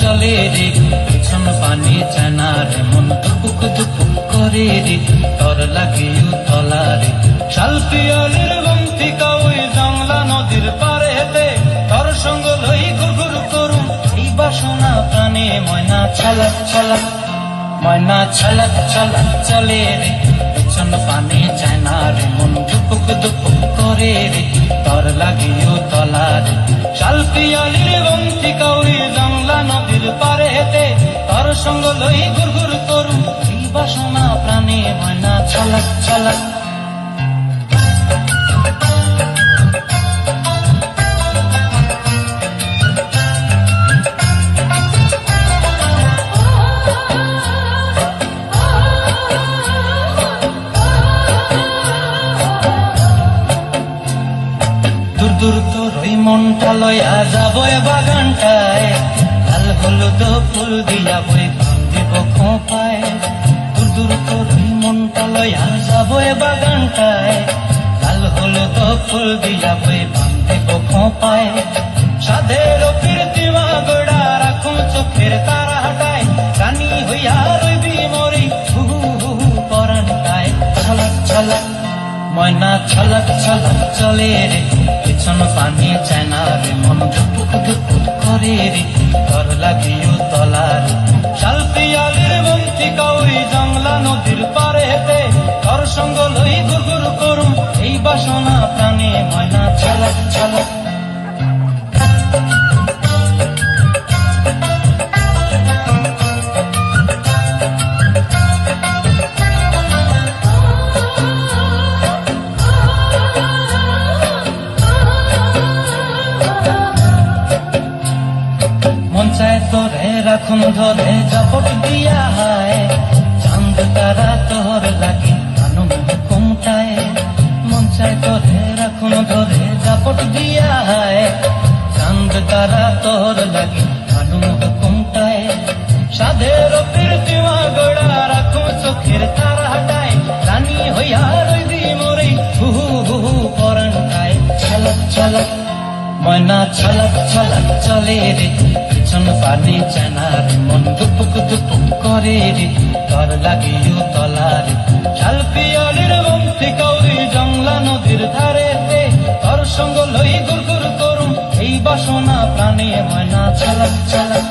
চলে রে। পিছন পানি চানা রে মন দুপুক দুপুক করে রে। তর লাগে তলা রে। শালপিয়ালের বন্তিকা ওই জংলা নদীর পারে হেতে তর সঙ্গ লই গুরগুর করুম এই বাসনা প্রাণে ময়না ছলক ছলক ময়না ছলক ছলক চলে রে। পিছন পানি চানা রে মন দুপুক দুপুক করে রে। তর লাগিও তলার। শালপিয়ালির বন্তি কাউরি জংলা নদীর পারে হেতে তর সঙ্গ লই গুরগুর এই বাসনা প্রাণে ময়না ছলক ছলক। মনটা লয়া যাব বাগানটায়। লাল হলুদ ফুল দিয়া বই দিব খোপায়। দূর দূর তোর ওই মনটা লয়া যাব বাগানটায়। লাল হলুদ ফুল দিয়া বই দিব খোপায়। সাধের কীর্তিমা গোড়া রাখুন চোখের তারা হাটায়। রানী হইয়া রইবি মরি হু হু পরানটায় ছলক ছলক, ময়না, ছলক ছলক, চলে রে। পিছন পানি চায় না রে মন। ধুপুক ধুপুক করে রে তর লাগিও তলার শালপিয়ালের মন্ত্রী কাউরি জংলা নদীর পারে হেতে তর সঙ্গ লই গুরগুর করুম, এই বাসনা প্রাণে ময়না ছলক ছলক রাখুন ধরে জাপট দিয়া হায়। চাঁদ তারা তোর লাগি কানু কুমটায় মন চায় তোরে রাখুন ধরে জাপট দিয়া হায়। চাঁদ তারা তোর লাগি কানু কুমটায় সাধের কীর্তিমা গোড়া রাখুন চোখের তারা হাটায় রানী হইয়া রইবি মরে, হু হু হু হু, পরান্টায়। ছলক ছলক, ময়না ছলক ছলক, চলে রে। পিছন পানি চানার মন দুপুক দুপুক করে রে। তর লাগিও তলার। রে শালপিয়ালির বন্তি কৌরি জংলা নদীর ধারে রে। তর সঙ্গ লই গুর গুর করুম, এই বাসনা প্রাণে ময়না ছলক ছলক